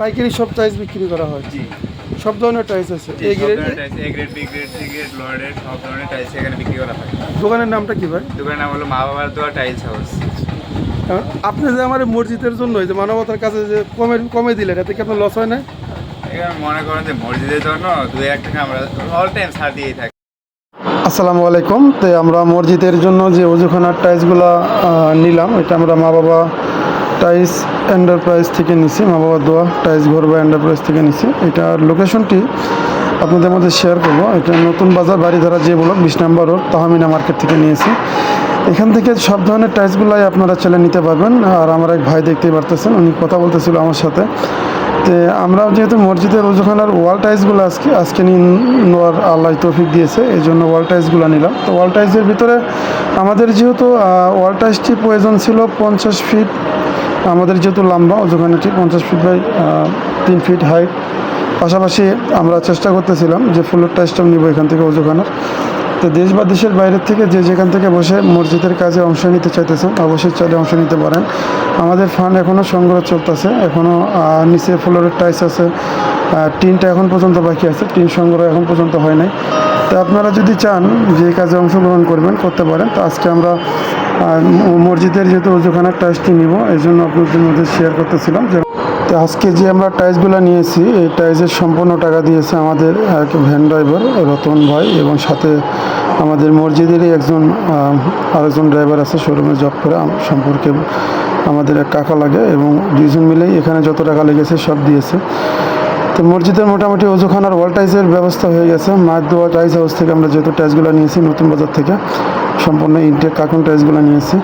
পাইকারি সব টাইলস বিক্রি করা হয়। জি। সব ধরনের টাইলস আছে। সব grade A grade B grade C grade lower grade সব ধরনের টাইলস এখানে বিক্রি করা হয়। দোকানের নামটা কি ভাই? দোকানের নাম হলো মা বাবার দোয়া টাইলস হাউস। আপনি যে আমার মসজিদের জন্য যে মানবতার কাছে যে কমে কমে দিলেন এতে কি আপনার লস হয় না? এখানে মনে করেন যে মসজিদের জন্য দু এক টাকা আমরা অল টাইম ছাড় দিয়েই থাকি। আসসালামু আলাইকুম। তো আমরা মসজিদের জন্য যে অজুখানার টাইলসগুলো নিলাম এটা আমরা মা বাবা টাইলস এন্টারপ্রাইজ থেকে নিছি, মা বাবা দোয়া, টাইস ঘর বা এন্টারপ্রাইজ থেকে নিছি। এটার লোকেশনটি আপনাদের মধ্যে শেয়ার করব। এটা নতুন বাজার, বাড়িধারা যে ব্লক, বিশ নম্বর রোড তাহমিনা মার্কেট থেকে নিয়েছি। এখান থেকে সব ধরনের টাইলসগুলাই আপনারা চলে নিতে পারবেন। আর আমার এক ভাই দেখতেই পারতেছেন, উনি কথা বলতেছিল আমার সাথে। তো আমরা যেহেতু মসজিদের ওজখানার ওয়াল টাইলসগুলো আজকে আজকে নেওয়ার আল্লাহ তৌফিক দিয়েছে এই জন্য ওয়াল টাইলসগুলো নিলাম। তো ওয়াল টাইলসের ভিতরে আমাদের যেহেতু ওয়াল টাইলসটি প্রয়োজন ছিল পঞ্চাশ ফিট আমাদের যেহেতু লম্বা ওজখানাটি পঞ্চাশ ফিট বাই তিন ফিট হাইট পাশাপাশি আমরা চেষ্টা করতেছিলাম যে ফুলের টাইস্টাম নিব এখান থেকে ওজখানার তো দেশ বা দেশের বাইরের থেকে যে যেখান থেকে বসে মসজিদের কাজে অংশ নিতে চাইতেছেন, অবশ্যই চাইলে অংশ নিতে পারেন। আমাদের ফান্ড এখনও সংগ্রহ চলতেছে এখনও নিচে ফ্লোরের টাইস আছে টিনটা এখন পর্যন্ত বাকি আছে টিন সংগ্রহ এখন পর্যন্ত হয় নাই। তো আপনারা যদি চান যে কাজে অংশগ্রহণ করবেন, করতে পারেন। তো আজকে আমরা মসজিদের যেহেতু ওজুখানার টাইসটি নিব এই জন্য আপনাদের মধ্যে শেয়ার করতেছিলাম যে তো আজকে যে আমরা টাইলসগুলো নিয়েছি, এই টাইলসের সম্পূর্ণ টাকা দিয়েছে আমাদের এক ভ্যান ড্রাইভার, রতন ভাই, এবং সাথে আমাদের মসজিদেরই একজন আরেকজন ড্রাইভার আছে, শোরুমে জব করে সম্পর্কে আমাদের এক কাকা লাগে, এবং দুইজন মিলেই এখানে যত টাকা লেগেছে সব দিয়েছে। তো মসজিদের মোটামুটি অজুখানার ওয়াল টাইলসের ব্যবস্থা হয়ে গেছে। মায়ের দোয়া টাইলস হাউস থেকে আমরা যেহেতু টাইলসগুলো নিয়েছি নতুন বাজার থেকে, সম্পূর্ণ ইনটেক কাকুন টাইলসগুলো নিয়েছি।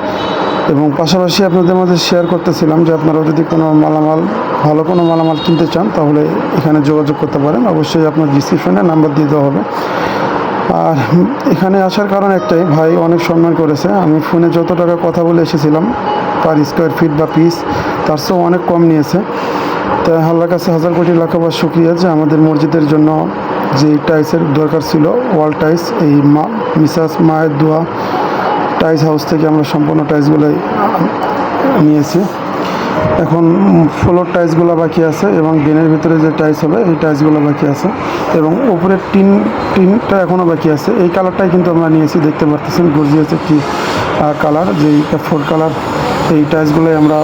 এবং পাশাপাশি আপনাদের মধ্যে শেয়ার করতেছিলাম যে আপনারা যদি কোনো মালামাল, ভালো কোনো মালামাল কিনতে চান, তাহলে এখানে যোগাযোগ করতে পারেন। অবশ্যই আপনার ডিসক্রিপশনে নাম্বার দিতে হবে। আর এখানে আসার কারণ একটাই, ভাই অনেক সম্মান করেছে। আমি ফোনে যত টাকা কথা বলে এসেছিলাম পার স্কোয়ার ফিট বা পিস তার চেয়েও অনেক কম নিয়েছে। তাই আল্লাহর কাছে হাজার কোটি লাখ আবার শুক্রিয়া যে আমাদের মসজিদের জন্য যে টাইলসের দরকার ছিল ওয়াল টাইলস এই মা মিসাস মায়ের দোয়া টাইলস হাউস থেকে আমরা সম্পূর্ণ টাইলসগুলোই নিয়েছি। এখন ফ্লোর টাইলসগুলো বাকি আছে এবং দিনের ভিতরে যে টাইলস হবে এই টাইলসগুলো বাকি আছে এবং উপরের টিন, টিনটা এখনও বাকি আছে। এই কালারটাই কিন্তু আমরা নিয়েছি, দেখতে পারতেছেন গর্জিয়াস একটি কালার যেই ফোর কালার এই টাইলসগুলোই আমরা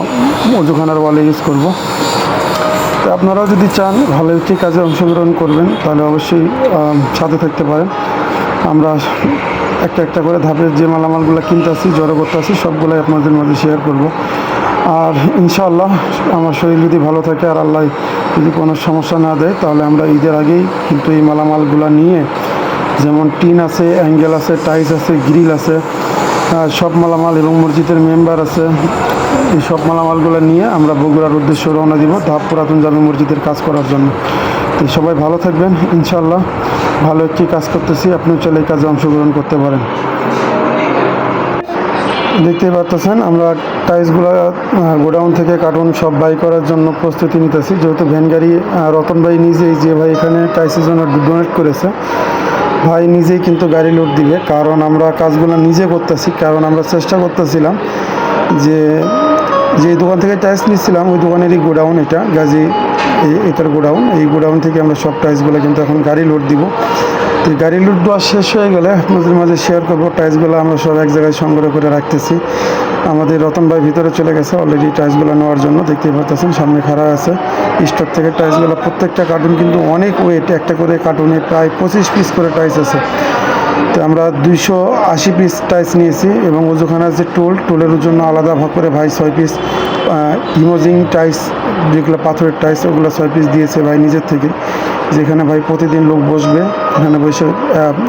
অজুখানার ওয়ালে ইউজ করব। তো আপনারাও যদি চান, ভালো একটি কাজে অংশগ্রহণ করবেন, তাহলে অবশ্যই সাথে থাকতে পারেন। আমরা একটা একটা করে ধাপের যে মালামালগুলো কিনতে আসি জড়ো করতে আসি সবগুলোই আপনাদের মধ্যে শেয়ার করব। আর ইনশাআল্লাহ আমার শরীর যদি ভালো থাকে আর আল্লাহ যদি কোনো সমস্যা না দেয়, তাহলে আমরা ঈদের আগেই কিন্তু এই মালামালগুলো নিয়ে যেমন টিন আছে, অ্যাঙ্গেল আছে টাইস আছে, গ্রিল আছে সব মালামাল এবং মসজিদের মেম্বার আছে, এই সব মালামালগুলো নিয়ে আমরা বগুড়ার উদ্দেশ্যে রওনা দিব ধাপ পুরাতন জামে মসজিদের কাজ করার জন্য। তো সবাই ভালো থাকবেন ইনশাল্লাহ ভালো একটি কাজ করতেছি, আপনিও চলে এই কাজে অংশগ্রহণ করতে পারেন। দেখতেই পাচ্ছেন আমরা টাইলসগুলো গোডাউন থেকে কার্টুন সব বাই করার জন্য প্রস্তুতি নিতেছি। যেহেতু ভ্যান গাড়ি রতন ভাই নিজেই যে ভাই এখানে টাইলসের জন্য ডোনেট করেছে, ভাই নিজেই কিন্তু গাড়ি লোড দিবে। কারণ আমরা কাজগুলো নিজে করতেছি, কারণ আমরা চেষ্টা করতেছিলাম যে যে দোকান থেকে টাইলস নিচ্ছিলাম, ওই দোকানেরই গোডাউন এটা, গাজী এটার গোডাউন, এই গোডাউন থেকে আমরা সব টাইলসগুলো কিন্তু এখন গাড়ি লোড দিব। তো গাড়ি লোড দেওয়া শেষ হয়ে গেলে আপনাদের মাঝে শেয়ার করব, টাইলসগুলো আমরা সব এক জায়গায় সংগ্রহ করে রাখতেছি। আমাদের রতন ভাই ভিতরে চলে গেছে অলরেডি টাইলসগুলো নেওয়ার জন্য, দেখতেই পাচ্ছেন সামনে খাড়া আছে। স্টক থেকে টাইলসগুলো প্রত্যেকটা কার্টুন কিন্তু অনেক ওয়েট একটা করে কার্টুনে প্রায় পঁচিশ পিস করে টাইলস আছে। তো আমরা দুইশো আশি পিস টাইস নিয়েছি এবং ওজুখানার যে টোল টোলের জন্য আলাদা ভাগ করে ভাই ছয় পিস ইমোজিং টাইস যেগুলো পাথরের টাইলস ওগুলো ছয় পিস দিয়েছে ভাই নিজের থেকে। যেখানে ভাই প্রতিদিন লোক বসবে, এখানে বসে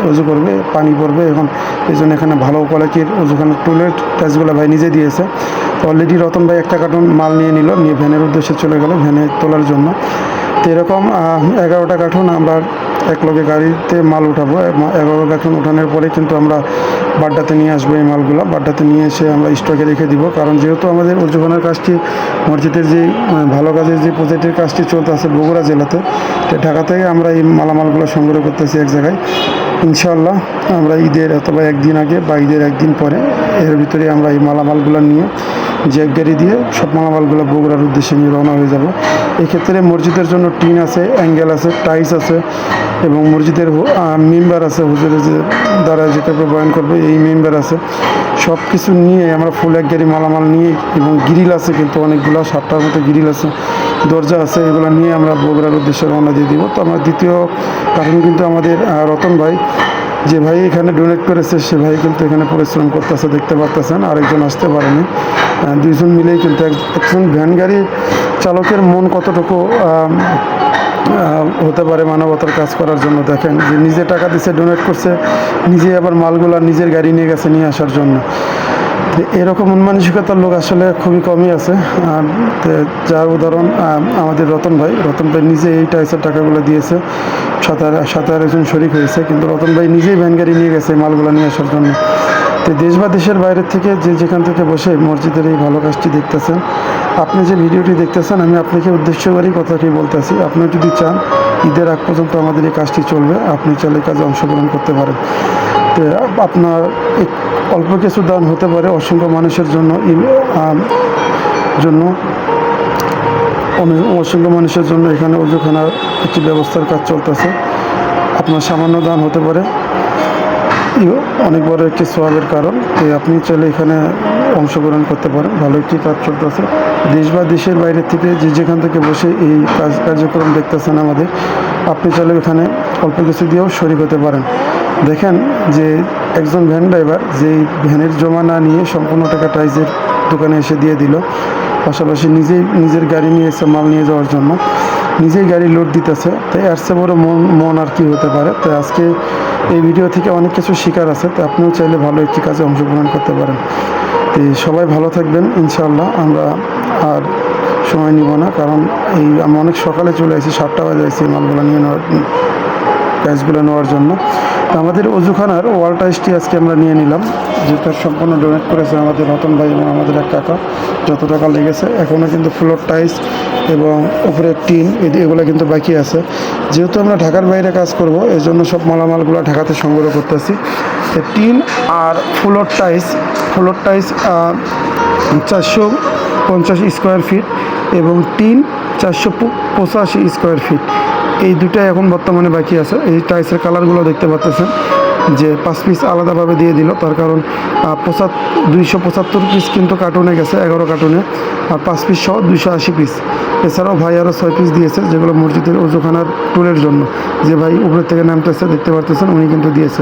অজু করবে, পানি পড়বে এখন এই জন্য এখানে ভালো কোয়ালিটির ওজুখানার টোলের টাইলসগুলো ভাই নিজে দিয়েছে। অলরেডি রতন ভাই একটা কার্টুন মাল নিয়ে নিল, নিয়ে ভ্যানের উদ্দেশ্যে চলে গেল, ভ্যানে তোলার জন্য। তো এরকম এগারোটা কার্টুন আমরা এক লগে গাড়িতে মাল উঠাবো এগারো কার্টুন উঠানোর পরে কিন্তু আমরা বাড্ডাতে নিয়ে আসব এই মালগুলো। বাড্ডাতে নিয়ে এসে আমরা স্টকে রেখে দিব। কারণ যেহেতু আমাদের অজুখানার কাজটি, মসজিদের যে ভালো কাজের যে প্রজেক্টের কাজটি চলতে আছে বগুড়া জেলাতে, তো ঢাকা থেকে আমরা এই মালামালগুলো সংগ্রহ করতেছি এক জায়গায়। ইনশাআল্লাহ আমরা ঈদের অথবা একদিন আগে বা ঈদের একদিন পরে এর ভিতরে আমরা এই মালামালগুলো নিয়ে এক গাড়ি দিয়ে সব মালামালগুলো বগুড়ার উদ্দেশ্যে নিয়ে রওনা হয়ে যাব। এক্ষেত্রে মসজিদের জন্য টিন আছে, অ্যাঙ্গেল আছে টাইস আছে এবং মসজিদের মেম্বার আছে, হুজুরের যে দ্বারা যেটা বয়ন করবে, এই মেম্বার আছে। সব কিছু নিয়ে আমরা ফুল এক গাড়ি মালামাল নিয়ে এবং গ্রিল আছে কিন্তু অনেকগুলো, সাতটার মতো গ্রিল আছে, দরজা আছে, এগুলো নিয়ে আমরা বগুড়ার উদ্দেশ্যে রওনা দিয়ে দিব। তো আমরা দ্বিতীয় কারণ কিন্তু আমাদের রতন ভাই যে ভাই এখানে ডোনেট করেছে, সে ভাই কিন্তু এখানে পরিশ্রম করতেছে, দেখতে পারতেছেন, আরেকজন আসতে পারেনি। দুইজন মিলেই কিন্তু একজন ভ্যান গাড়ি চালকের মন কতটুকু হতে পারে মানবতার কাজ করার জন্য, দেখেন যে নিজে টাকা দিছে ডোনেট করছে নিজে আবার মালগুলা নিজের গাড়ি নিয়ে গেছে, নিয়ে আসার জন্য। এরকম মন মানসিকতার লোক আসলে খুবই কমই আছে। যার উদাহরণ আমাদের রতন ভাই রতন ভাই নিজে এই টাইসের টাকাগুলো দিয়েছে। আর- সাথে আর একজন শরিক হয়েছে, কিন্তু রতন ভাই নিজেই ভ্যান গাড়ি নিয়ে গেছে মালগুলো নিয়ে আসার জন্য। তো দেশ বা দেশের বাইরের থেকে যে যেখান থেকে বসে মসজিদের এই ভালো কাজটি দেখতেছেন, আপনি যে ভিডিওটি দেখতেছেন, আমি আপনাকে উদ্দেশ্য করেই কথাটি বলতেছি আপনি যদি চান, ঈদের আগ পর্যন্ত আমাদের এই কাজটি চলবে, আপনি চাইলে কাজে অংশগ্রহণ করতে পারেন। আপনার অল্প কিছু দান হতে পারে অসংখ্য মানুষের জন্য জন্য। অসংখ্য মানুষের জন্য এখানে ওজুখানার একটি ব্যবস্থার কাজ চলতেছে। আপনার সামান্য দান হতে পারে। অনেক বড় একটি সোয়াবের কারণ। তো আপনি চাইলে এখানে অংশগ্রহণ করতে পারেন। ভালো একটি কাজ চলতেছে। দেশ বা দেশের বাইরে থেকে যে যেখান থেকে বসে এই কাজ, কার্যক্রম দেখতেছেন আমাদের, আপনি চাইলে এখানে অল্প কিছু দিয়েও শরিক হতে পারেন। দেখেন যে একজন ভ্যান ড্রাইভার যেই ভ্যানের জমা না নিয়ে সম্পূর্ণ টাকা টাইজের দোকানে এসে দিয়ে দিল, পাশাপাশি নিজেই নিজের গাড়ি নিয়ে মাল নিয়ে যাওয়ার জন্য। নিজেই গাড়ি লোড দিতেছে, তাই চেয়ে বড় মন মন আর কি হতে পারে। তাই আজকে এই ভিডিও থেকে অনেক কিছু শিকার আছে, তো আপনিও চাইলে ভালো একটি কাজে অংশগ্রহণ করতে পারেন। তো সবাই ভালো থাকবেন, ইনশাআল্লাহ। আমরা আর সময় নিব না, কারণ এই আমি অনেক সকালে চলে আসি, সাতটা বাজে আসি মালগুলো নিয়ে নেওয়ার কাজগুলো নেওয়ার জন্য। আমাদের অজুখানার ওয়াল টাইসটি আজকে আমরা নিয়ে নিলাম, যেটা সম্পূর্ণ ডোনেট করেছে আমাদের রতন ভাই এবং আমাদের এক কাকা, যত টাকা লেগেছে। এখনও কিন্তু ফ্লোর টাইস এবং উপরে টিন এগুলো কিন্তু বাকি আছে। যেহেতু আমরা ঢাকার বাইরে কাজ করব এই জন্য সব মালামালগুলো ঢাকাতে সংগ্রহ করতেছি। টিন আর ফ্লোর টাইস ফ্লোর টাইস চারশো পঞ্চাশ স্কোয়ার ফিট এবং টিন চারশো পঁচাশি স্কোয়ার ফিট এই দুটাই এখন বর্তমানে বাকি আছে। এই টাইসের কালারগুলো দেখতে পাচ্ছেন যে পাঁচ পিস আলাদাভাবে দিয়ে দিল। তার কারণ পঁচাত, দুইশো পঁচাত্তর পিস কিন্তু কার্টুনে গেছে, এগারো কার্টুনে আর পাঁচ পিস সহ দুইশো আশি পিস এছাড়াও ভাই আরও ছয় পিস দিয়েছে, যেগুলো মসজিদের ওজুখানার টুলের জন্য। যে ভাই উপরের থেকে নামতেছে, দেখতে পারতেছেন, উনি কিন্তু দিয়েছে।